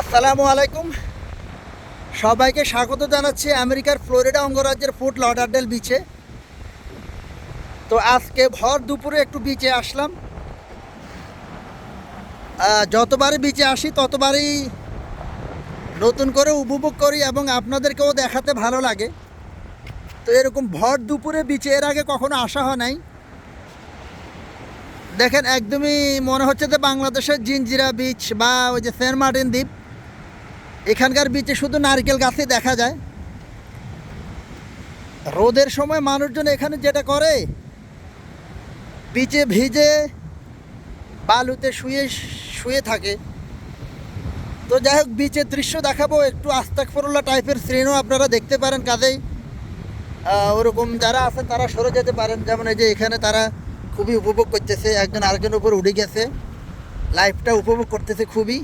আসসালামু আলাইকুম। সবাইকে স্বাগত জানাচ্ছি আমেরিকার ফ্লোরিডা অঙ্গরাজ্যের ফুট লডারডেল বিচে তো আজকে ভর দুপুরে একটু বিচে আসলাম। যতবারই বিচে আসি, ততবারই নতুন করে উপভোগ করি এবং আপনাদেরকেও দেখাতে ভালো লাগে। তো এরকম ভর দুপুরে বিচে এর আগে কখনো আসা হয় নাই। দেখেন, একদমই মনে হচ্ছে যে বাংলাদেশের জিঞ্জিরা বিচ বা ওই যে সেন্ট মার্টিন দ্বীপ এখানকার বিচে শুধু নারকেল গাছই দেখা যায়। রোদের সময় মানুষজন এখানে যেটা করে বিচে ভিজে বালুতে শুয়ে শুয়ে থাকে। তো যাই হোক বিচের দৃশ্য দেখাবো, একটু আস্তাকফরুল্লাহ টাইপের শ্রেণীও আপনারা দেখতে পারেন কাজেই। ওরকম যারা আছেন তারা সরে যেতে পারেন, যেমন এই যে এখানে তারা খুবই উপভোগ করতেছে, একজন আরেকজনের উপর উঠে গেছে। লাইফটা উপভোগ করতেছে খুবই।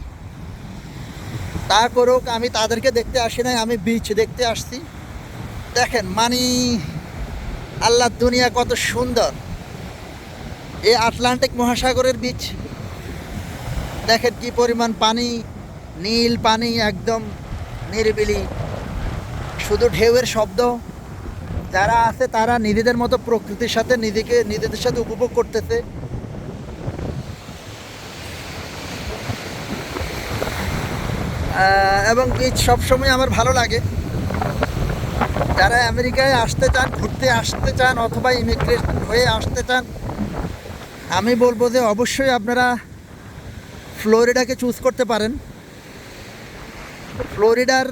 তা করুক আমি তাদেরকে দেখতে আসি নাই? আমি বিচ দেখতে আসছি। দেখেন, মানি, আল্লাহ দুনিয়া কত সুন্দর। এই আটলান্টিক মহাসাগরের বিচ দেখেন কি পরিমাণ পানি, নীল পানি একদম নিরিবিলি। শুধু ঢেউয়ের শব্দ। যারা আছে তারা নিজেদের মতো প্রকৃতির সাথে নিজেকে, নিজেদের সাথে উপভোগ করতেছে। এবং বিচ সবসময় আমার ভালো লাগে। যারা আমেরিকায় আসতে চান, ঘুরতে আসতে চান, অথবা ইমিগ্রেট হয়ে আসতে চান, আমি বলব যে অবশ্যই আপনারা ফ্লোরিডাকে চুজ করতে পারেন। ফ্লোরিডার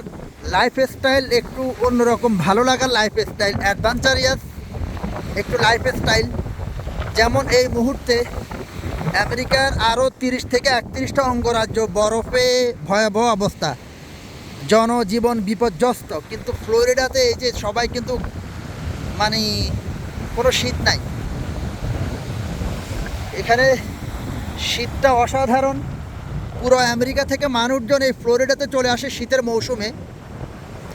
লাইফ স্টাইল একটু অন্যরকম, ভালো লাগার লাইফ স্টাইল অ্যাডভেঞ্চারিয়াস একটু লাইফ স্টাইল যেমন এই মুহূর্তে আমেরিকার আরও তিরিশ থেকে একত্রিশটা অঙ্গরাজ্য বরফে ভয়াবহ অবস্থা। জনজীবন বিপর্যস্ত। কিন্তু ফ্লোরিডাতে এই যে সবাই কিন্তু মানে কোনো শীত নাই। এখানে শীতটা অসাধারণ। পুরো আমেরিকা থেকে মানুষজন এই ফ্লোরিডাতে চলে আসে শীতের মৌসুমে।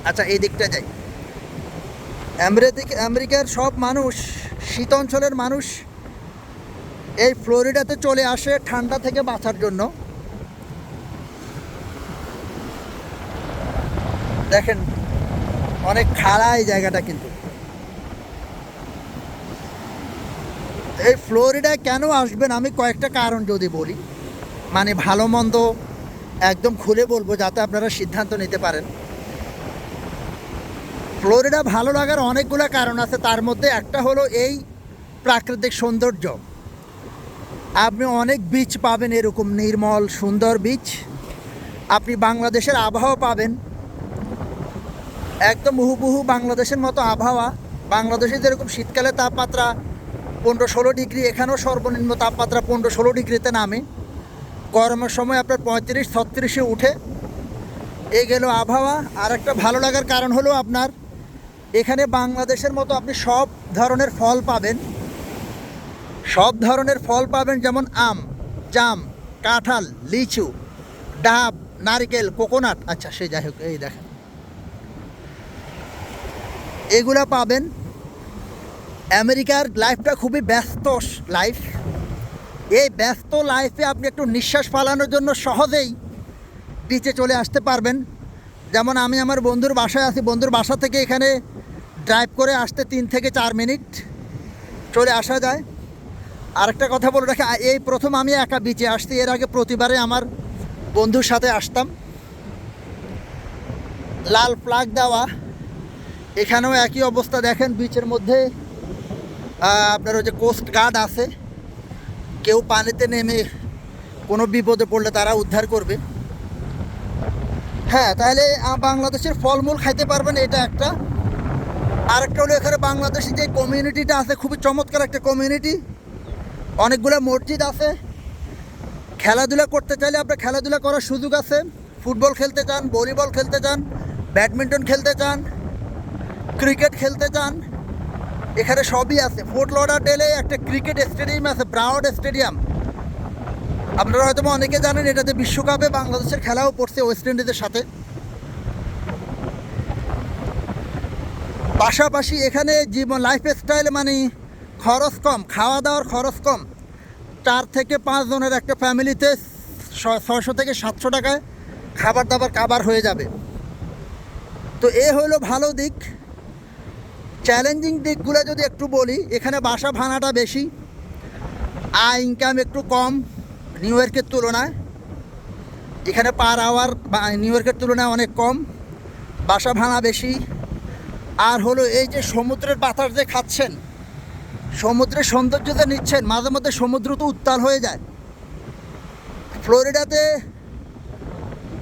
আচ্ছা এই দিকটা যাই। আমেরিকার সব মানুষ শীত অঞ্চলের মানুষ এই ফ্লোরিডাতে চলে আসে ঠান্ডা থেকে বাঁচার জন্য। দেখেন, অনেক খাড়া এই জায়গাটা কিন্তু। এই ফ্লোরিডায় কেন আসবেন? আমি কয়েকটা কারণ যদি বলি। মানে ভালো মন্দ একদম খুলে বলব যাতে আপনারা সিদ্ধান্ত নিতে পারেন। ফ্লোরিডা ভালো লাগার অনেকগুলো কারণ আছে। তার মধ্যে একটা হলো এই প্রাকৃতিক সৌন্দর্য। আপনি অনেক বিচ পাবেন এরকম নির্মল, সুন্দর বিচ আপনি বাংলাদেশের আবহাওয়া পাবেন। একদম হুবহু বাংলাদেশের মতো আবহাওয়া। বাংলাদেশে যেরকম শীতকালে তাপমাত্রা পনেরো ষোলো ডিগ্রি, এখানেও সর্বনিম্ন তাপমাত্রা পনেরো ষোলো ডিগ্রিতে নামে। গরমের সময় আপনার পঁয়ত্রিশ, ছত্রিশে উঠে। এ গেল আবহাওয়া। আর একটা ভালো লাগার কারণ হলো আপনার, এখানে বাংলাদেশের মতো আপনি সব ধরনের ফল পাবেন। সব ধরনের ফল পাবেন যেমন আম, জাম, কাঁঠাল, লিচু, ডাব, নারকেল, কোকোনাট। আচ্ছা সে যাই হোক, এই দেখেন। এগুলা পাবেন। আমেরিকার লাইফটা খুবই ব্যস্ত লাইফ এই ব্যস্ত লাইফে আপনি একটু নিঃশ্বাস ফালানোর জন্য সহজেই বিচে চলে আসতে পারবেন। যেমন আমি আমার বন্ধুর বাসায় আছি, বন্ধুর বাসা থেকে এখানে ড্রাইভ করে আসতে তিন থেকে চার মিনিট চলে আসা যায়। আরেকটা কথা বলে রাখি এই প্রথম আমি একা বিচে আসছি, এর আগে প্রতিবারে আমার বন্ধুর সাথে আসতাম। লাল ফ্লাগ দেওয়া, এখানেও একই অবস্থা দেখেন, বিচের মধ্যে আপনার ওই যে কোস্ট গার্ড আছে, কেউ পানিতে নেমে কোনো বিপদে পড়লে তারা উদ্ধার করবে। হ্যাঁ তাহলে বাংলাদেশের ফলমূল খাইতে পারবেন, এটা একটা। আরেকটা হলো এখানে বাংলাদেশি যে কমিউনিটিটা আছে, খুবই চমৎকার একটা কমিউনিটি অনেকগুলো মসজিদ আছে। খেলাধুলা করতে চাইলে আপনার খেলাধুলা করার সুযোগ আছে। ফুটবল খেলতে চান, ভলিবল খেলতে চান, ব্যাডমিন্টন খেলতে চান, ক্রিকেট খেলতে চান, এখানে সবই আছে। ফোর্ট লডার ডেলে একটা ক্রিকেট স্টেডিয়াম আছে ব্রাউড স্টেডিয়াম। আপনারা হয়তো অনেকে জানেন, এটাতে বিশ্বকাপে বাংলাদেশের খেলাও পড়ছে ওয়েস্ট ইন্ডিজের সাথে। পাশাপাশি এখানে জীবন লাইফ স্টাইল মানে খরচ কম খাওয়া দাওয়ার খরচ কম। চার থেকে পাঁচ জনের একটা ফ্যামিলিতে ছয়শো থেকে সাতশো টাকায় খাবার দাবার কাবার হয়ে যাবে। তো এ হলো ভালো দিক। চ্যালেঞ্জিং দিকগুলো যদি একটু বলি, এখানে বাসা ভাড়াটা বেশি, আয় ইনকাম একটু কম নিউ ইয়র্কের তুলনায়। এখানে পার আওয়ার নিউ ইয়র্কের তুলনায় অনেক কম, বাসা ভাড়া বেশি। আর হলো এই যে সমুদ্রের বাতাস যে খাচ্ছেন সমুদ্রের সৌন্দর্য যে নিচ্ছেন, মাঝে মধ্যে সমুদ্র তো উত্তাল হয়ে যায়। ফ্লোরিডাতে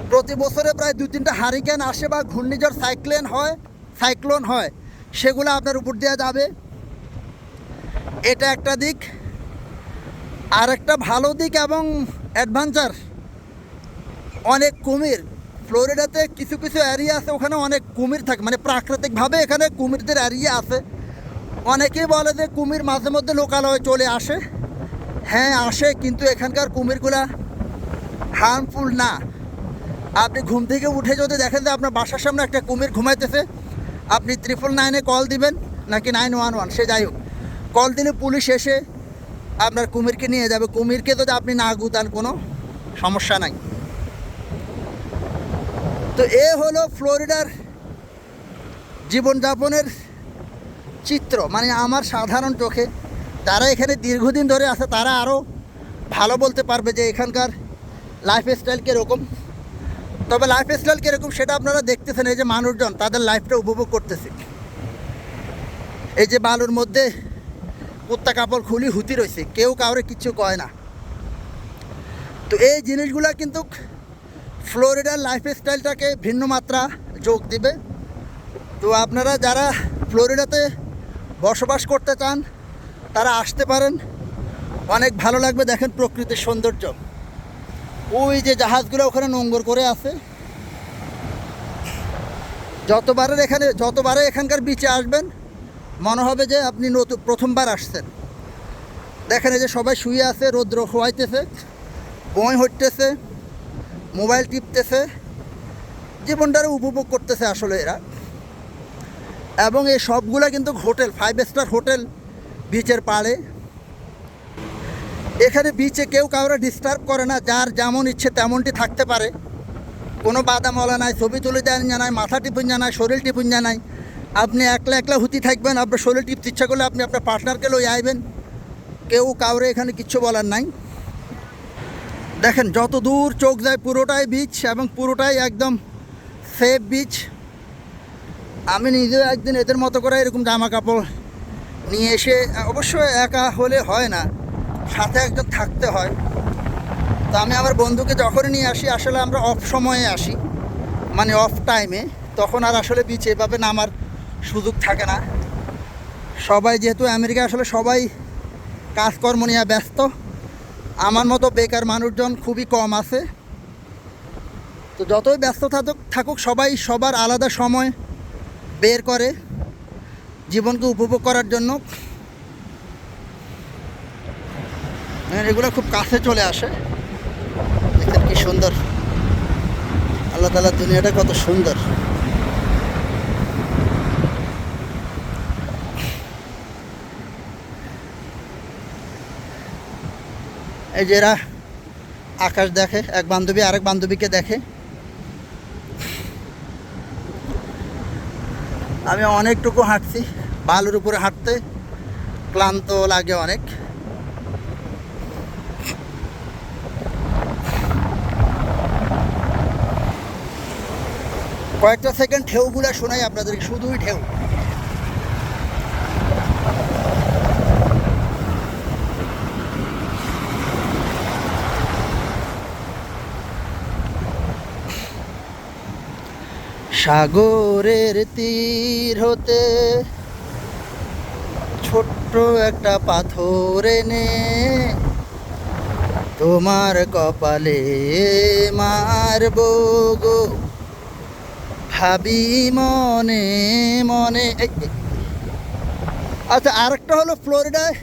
প্রতি বছরে প্রায় দু তিনটা হারিকেন আসে বা ঘূর্ণিঝড় সাইক্লেন হয়, সাইক্লোন হয়, সেগুলো আপনার উপর দেওয়া যাবে। এটা একটা দিক। আর একটা ভালো দিক এবং অ্যাডভেঞ্চার, অনেক কুমির। ফ্লোরিডাতে কিছু কিছু এরিয়া আছে, ওখানে অনেক কুমির থাকে মানে প্রাকৃতিকভাবে এখানে কুমিরদের এরিয়া আছে। অনেকেই বলে যে কুমির মাঝে মধ্যে লোকালয়ে চলে আসে। হ্যাঁ আসে, কিন্তু এখানকার কুমিরগুলা হার্মফুল না। আপনি ঘুম থেকে উঠে যদি দেখেন যে আপনার বাসার সামনে একটা কুমির ঘুমাইতেছে, আপনি ত্রিপল নাইনে কল দিবেন, নাকি নাইন ওয়ান ওয়ান সে যাই হোক। কল দিলে পুলিশ এসে আপনার কুমিরকে নিয়ে যাবে। কুমিরকে যদি আপনি না গুতান, কোনো সমস্যা নাই। তো এ হলো ফ্লোরিডার জীবনযাপনের চিত্র মানে আমার সাধারণ চোখে যারা এখানে দীর্ঘদিন ধরে আছে, তারা আরও ভালো বলতে পারবে যে এখানকার লাইফ স্টাইল কীরকম। তবে লাইফ স্টাইল কীরকম সেটা আপনারা দেখতেছেন, এই যে মানুষজন, তাদের লাইফটা উপভোগ করতেছে। এই যে বালুর মধ্যে কুত্তা কাপড় খুলি হুতি রয়েছে, কেউ কাউরে কিচ্ছু কয় না। তো এই জিনিসগুলো কিন্তু ফ্লোরিডার লাইফ স্টাইলটাকে ভিন্ন মাত্রা যোগ দিবে। তো আপনারা যারা ফ্লোরিডাতে বসবাস করতে চান, তারা আসতে পারেন। অনেক ভালো লাগবে দেখেন প্রকৃতির সৌন্দর্য। ওই যে জাহাজগুলো ওখানে নোংর করে আছে। যতবারের এখানে, যতবারে এখানকার বিচে আসবেন, মনে হবে যে আপনি নতুন প্রথমবার আসছেন। দেখেন এই যে সবাই শুয়ে আছে, রৌদ্র খোয়াইতেছে, বই হটতেছে মোবাইল টিপতেছে। জীবনটারে উপভোগ করতেছে আসলে এরা। এবং এই সবগুলো কিন্তু হোটেল ফাইভ স্টার হোটেল বিচের পাড়ে। এখানে বিচে কেউ কাউরে ডিস্টার্ব করে না, যার যেমন ইচ্ছে তেমনটি থাকতে পারে। কোনো বাদাম ওলা নাই, ছবি তুলে দেন জানায় মাথা টিপুন জানায় শরীর টিপুন জানায় আপনি একলা একলা হুতি থাকবেন, আপনার শরীর টিপতে ইচ্ছা করলে আপনি আপনার পার্টনারকে লই আইবেন। কেউ কাউরে এখানে কিচ্ছু বলার নাই। দেখেন যত দূর চোখ যায় পুরোটাই বিচ এবং পুরোটাই একদম সেফ বিচ আমি নিজেও একদিন এদের মতো করে এরকম জামা কাপড় নিয়ে এসে, অবশ্যই একা হলে হয় না, সাথে একজন থাকতে হয়। তো আমি আমার বন্ধুকে যখনই নিয়ে আসি, আসলে আমরা অফ সময়ে আসি মানে অফ টাইমে তখন আর আসলে বিচে এভাবে নামার সুযোগ থাকে না। সবাই যেহেতু আমেরিকা, আসলে সবাই কাজকর্ম নিয়ে ব্যস্ত। আমার মতো বেকার মানুষজন খুবই কম আছে। তো যতই ব্যস্ত থাকুক থাকুক, সবাই সবার আলাদা সময় বের করে জীবনকে উপভোগ করার জন্য। হ্যাঁ, এগুলো খুব কাছে চলে আসে। দেখেন কি সুন্দর। আল্লাহ তালা দুনিয়াটা কত সুন্দর। এই যে এরা আকাশ দেখে এক বান্ধবী আরেক বান্ধবীকে দেখে। আমি অনেকটুকু হাঁটছি। বালুর উপরে হাঁটতে ক্লান্ত লাগে অনেক। কয়েকটা সেকেন্ড ঢেউগুলো শোনাই আপনাদেরকে, শুধুই ঢেউ। সাগরের তীর হতে ছোট্ট একটা পাথর এনে তোমার কপালে মারব গো। ভাবি মনে মনে। আচ্ছা আরেকটা হলো ফ্লোরিডায়।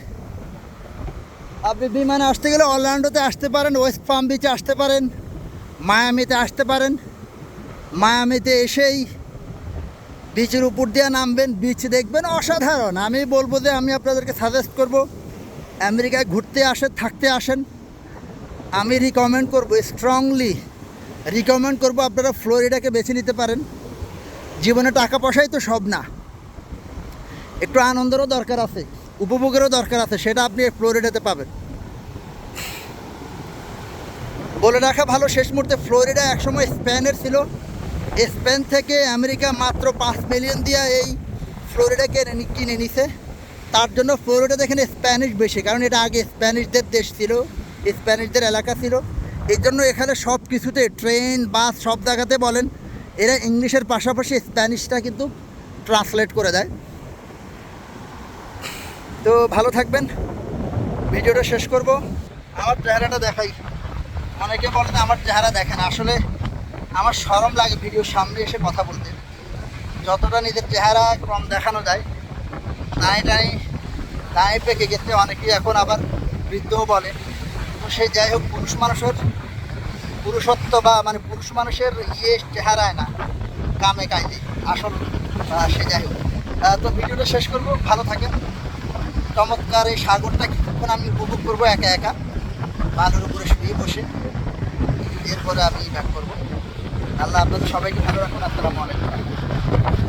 আপনি বিমানে আসতে গেলে অরল্যান্ডোতে আসতে পারেন, ওয়েস্ট পাম বিচে আসতে পারেন, মায়ামিতে আসতে পারেন। মায়ামিতে এসেই বিচের উপর দিয়ে নামবেন। বিচ দেখবেন অসাধারণ। আমি বলব যে আমি আপনাদেরকে সাজেস্ট করব, আমেরিকায় ঘুরতে আসেন, থাকতে আসেন। আমি রিকমেন্ড করব স্ট্রংলি রিকমেন্ড করব আপনারা ফ্লোরিডাকে বেছে নিতে পারেন। জীবনে টাকা পয়সাই তো সব না। একটু আনন্দেরও দরকার আছে, উপভোগেরও দরকার আছে, সেটা আপনি ফ্লোরিডাতে পাবেন। বলে রাখা ভালো, শেষ মুহূর্তে ফ্লোরিডা একসময় স্পেনের ছিল। স্পেন থেকে আমেরিকা মাত্র পাঁচ মিলিয়ন দিয়ে এই ফ্লোরিডা কিনে নিছে। তার জন্য ফ্লোরিডা এখানে স্প্যানিশ বেশি, কারণ এটা আগে স্প্যানিশদের দেশ ছিল, স্প্যানিশদের এলাকা ছিল। এই জন্য এখানে সব কিছুতে ট্রেন, বাস সব জায়গাতে বলেন, এরা ইংলিশের পাশাপাশি স্প্যানিশটা কিন্তু ট্রান্সলেট করে দেয়। তো ভালো থাকবেন, ভিডিওটা শেষ করব। আমার চেহারাটা দেখাই। অনেকে বলে যে আমার চেহারা দেখেন আসলে আমার সরম লাগে ভিডিওর সামনে এসে কথা বলতে। যতটা নিজের চেহারা কম দেখানো যায় তাই তাই তাই পেকে গেছে। অনেকেই এখন আবার বৃদ্ধও বলে। তো সে যাই হোক, পুরুষ মানুষের পুরুষত্ব বা মানে পুরুষ মানুষের ইয়ে চেহারায় না, কামে কাজে, আসল সে যাই হোক। তো ভিডিওটা শেষ করব। ভালো থাকেন। চমৎকার এই সাগরটা কিছুক্ষণ আমি উপভোগ করব একা একা। বালুর উপরে শুয়ে বসে। এরপরে আমি ব্যাক করব। আল্লাহ আপনাদের সবাইকে ভালো রাখুন। আসসালামু আলাইকুম।